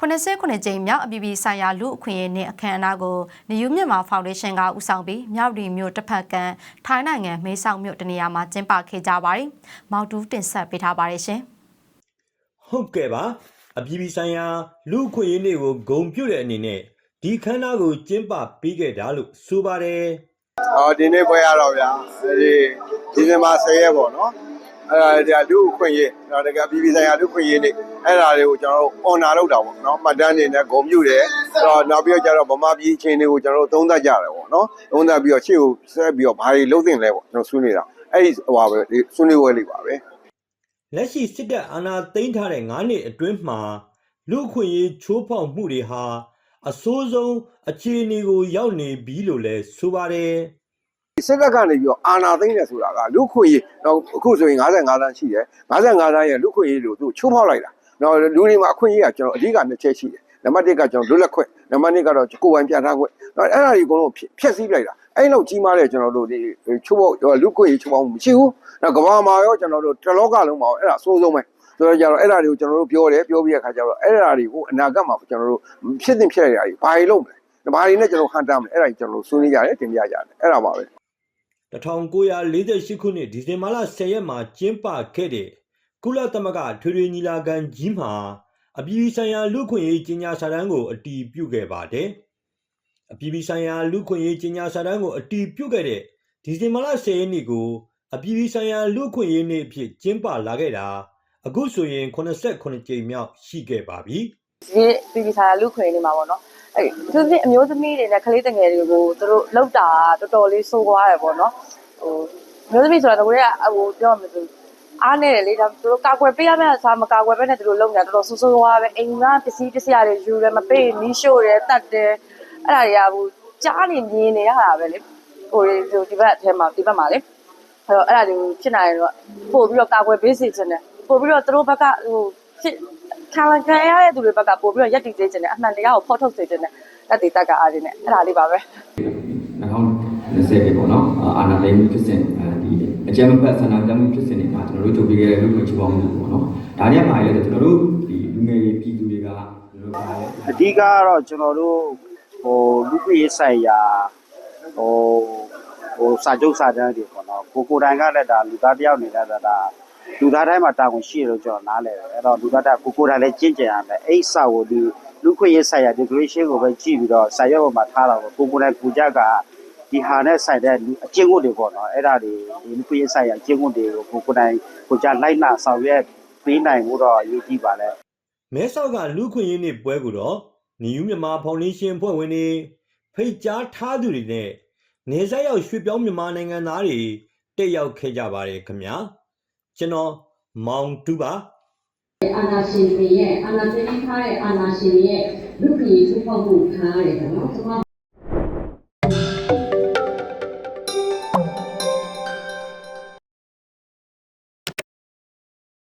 89ကြိမ်မြောက်အပြည်ပြည်ဆိုင်ရာလူအခွင့်အရေးနှင့်အခမ်းအနားကိုနေယူမြန်မာဖောင်ဒေးရှင်းကဦးဆောင်ပြီးမြောက်ရီမြို့တစ်ဖက်ကန်ထိုင်းနိုင်ငံမဲဆောက်မြို့တနေရာမှာကျင်းပခဲ့ကြပါတယ်။မောင်တူးတင်ဆက်ပေးထားပါတယ်ရှင်။ဟုတ်ကဲ့ပါအပြည်ပြည်ဆိုင်ရာလူ့အခွင့်အရေးနေ့ကိုဂုံပြုတဲ့အနေနဲ့ဒီခမ်းနားကိုကျင်းပပေးခဲ့တာလို့ဆိုပါတယ်အော်ဒီနေ့ပွဲရတော့ဗျာဒီဒီဇင်ဘာ10ရက်ပေါ့နော် အဲ့ဒါဒီလူအခွင့်ရေးဒါတကယ်ပြည်ပြည်ဆိုင်ရာလူအခွင့်ရေးနေ့အဲ့ဒါတွေကိုကျွန်တော်တို့ honor လုပ်တာပေါ့နော်မှတ်တမ်းနေနဲ့ဂုဏ်ပြုတယ်အဲ့တော့နောက်ပြီးတော့ကျတော့ဗမာပြည်အခြေအနေကိုကျွန်တော်တို့သုံးသပ်ကြတယ်ပေါ့နော်သုံးသပ်ပြီးတော့ရှေ့ကိုဆက်ပြီးတော့ဘာတွေလုပ်သင့်လဲပေါ့ကျွန်တော်ဆွေးနေတာအဲ့ဒီဟိုပါပဲဒီဆွေးနွေးပွဲလေးပါပဲလက်ရှိစစ်တပ်အာဏာသိမ်းထားတဲ့9နှစ်အတွင်းမှာလူ့အခွင့်အရေးချိုးဖောက်မှုတွေဟာအဆိုးဆုံးအခြေအနေကိုရောက်နေပြီလို့လည်းဆိုပါတယ် စစ်တပ်ကနေပြီးတော့အာဏာသိမ်းတယ်ဆိုတာကလူခွင့်ရေးတော့အခုဆိုရင်55တန်းရှိတယ်55တန်းရဲ့လူခွင့်ရေးလို့သူချိုးဖောက်လိုက်တာတော့လူတွေမှာအခွင့်အရေးကကျွန်တော်အဓိကနှစ်ချက်ရှိတယ်နံပါတ်1ကကျွန်တော်လွတ်လပ်ခွင့်နံပါတ်2ကတော့ကိုယ်ပိုင်ပြဋ္ဌာန်းခွင့်တော့အဲ့ဒါတွေအကုန်လုံးဖျက်ဆီးလိုက်တာအဲ့လောက်ကြီးမားတဲ့ကျွန်တော်တို့ဒီချိုးဖောက်လူခွင့်ရေးချိုးဖောက်မှုမရှိဘူးတော့ကမ္ဘာမှာရောကျွန်တော်တို့တလောကလုံးမှာအဲ့ဒါအဆိုးဆုံးပဲဆိုတော့ကြတော့အဲ့ဒါတွေကိုကျွန်တော်တို့ပြောတယ်ပြောပြီးတဲ့အခါကျတော့အဲ့ဒါတွေကိုအနာဂတ်မှာကျွန်တော်တို့ဖြစ်တင်ဖြစ်ရတာတွေဘာတွေလုပ်မလဲဘာတွေနဲ့ကျွန်တော်ဟန်တာမလဲအဲ့ဒါကြီးကျွန်တော်တို့ဆွေးနွေးကြတယ်တင်ပြကြတယ်အဲ့ဒါပါပဲ 1948ခုနှစ်ဒီဇင်ဘာလ10ရက်မှာကျင်းပခဲ့တဲ့ကုလသမဂ္ဂထွေထွေညီလာခံကြီးမှာအပြည်ပြည်ဆိုင်ရာလူ့အခွင့်အရေးကြီးညာစာတမ်းကိုအတည်ပြုခဲ့ပါတယ်။အပြည်ပြည်ဆိုင်ရာလူ့အခွင့်အရေးကြီးညာစာတမ်းကိုအတည်ပြုခဲ့တဲ့ဒီဇင်ဘာလ10ရက်နေ့ကိုအပြည်ပြည်ဆိုင်ရာလူ့အခွင့်အရေးနေ့အဖြစ်ကျင်းပလာခဲ့တာအခုဆိုရင်89ကြိမ်မြောက်ရှိခဲ့ပါပြီ။ဒီပြည်ပြည်ဆိုင်ရာလူခွေနေမှာပေါ့နော် အဲ့သူတို့အမျိုးသမီးတွေနဲ့ကလေးတငယ်တွေကိုသူတို့လောက်တာတော်တော်လေးစိုးသွားတယ်ပေါ့နော်ဟိုအမျိုးသမီးဆိုတာတော့ကိုရဟိုပြောမှဆိုအားနေတယ်လေဒါသူတို့ကာကွယ်ပေးရမယ့်အစားမကာကွယ်ဘဲနဲ့သူတို့လုံနေတာတော်တော်ဆိုးဆိုးသွားပဲအိမ်ကပစ္စည်းပစ္စည်းတွေယူတယ်မပေးမီးရှို့တယ်တတ်တယ်အဲ့ဒါတွေကဟိုကြားနေမြင်နေရတာပဲလေဟိုဒီဘက်အထဲမှာဒီဘက်မှာလေအဲ့တော့အဲ့ဒါတွေကိုဖြစ်နိုင်တော့ပို့ပြီးတော့ကာကွယ်ပေးစီခြင်းတယ်ပို့ပြီးတော့သူတို့ဘက်ကဟိုဖြစ် ခံလခံရတဲ့သူတွေဘက်ကပို့ပြီးတော့ရက်တည်စေခြင်းတယ်အမှန်တရားကိုဖော်ထုတ်စေခြင်းတယ်တက်တည်တက်ကအားခြင်းနဲ့အဲ့ဒါလေးပါပဲ2020ပေါ့နော်အာနာသိမ်းမှုဖြစ်စဉ်အဲဒီအကြမ်းမဖက်ဆန္ဒပြမှုဖြစ်စဉ်တွေကကျွန်တော်တို့ကြုံပြီးခဲ့တဲ့လူ့ကိုချိုးပေါင်းမှုပေါ့နော်ဒါတွေကပါလေကျွန်တော်တို့ဒီလူငယ်တွေပြည်သူတွေကကျွန်တော်တို့ပါလေအဓိကကတော့ကျွန်တော်တို့ဟိုလူခွေရေးဆိုင်ရာဟိုဟိုစာချုပ်စာတမ်းတွေပေါ့နော်ကိုကိုတိုင်ကလည်းဒါလူသားတယောက်နေတဲ့ဒါဒါ လူသားတိုင်းမှာတာဝန်ရှိရလို့ကျွန်တော်နားလည်တယ်အဲ့တော့လူသားတိုင်းကိုကိုတိုင်လည်းကျင့်ကြံရမယ်အဲ့စာကိုဒီလူခွေရေးဆိုင်ရာ declaration ကိုပဲကြည့်ပြီးတော့စာရွက်ပေါ်မှာထားတာပေါ့ကိုကိုတိုင်ကိုကြကဒီဟာနဲ့ဆိုင်တဲ့အကျင့်ဝတ်တွေပေါ့နော်အဲ့ဒါတွေဒီလူခွေရေးဆိုင်ရာအကျင့်ဝတ်တွေကိုကိုကိုတိုင်ကိုကြလိုက်နာဆောင်ရွက်ပေးနိုင်ဖို့တော့အရေးကြီးပါလေမဲဆောက်ကလူခွင့်ရင်းနေ့ပွဲကိုတော့နေယူမြန်မာဖောင်ဒေးရှင်းဖွဲ့ဝင်တွေဖိတ်ကြားထားသူတွေနဲ့နေဆက်ရောက်ရွှေ့ပြောင်းမြန်မာနိုင်ငံသားတွေတက်ရောက်ခဲ့ကြပါတယ်ခင်ဗျာ ကျွန်တော်မောင်တူပါအာနာရှင်တွေရဲ့အာနာသိမ်းထားတဲ့အာနာရှင်တွေရဲ့လူ့ပြည်ချိုးဖောက်မှုခံရတယ်ပေါ့နော်။ကျွန်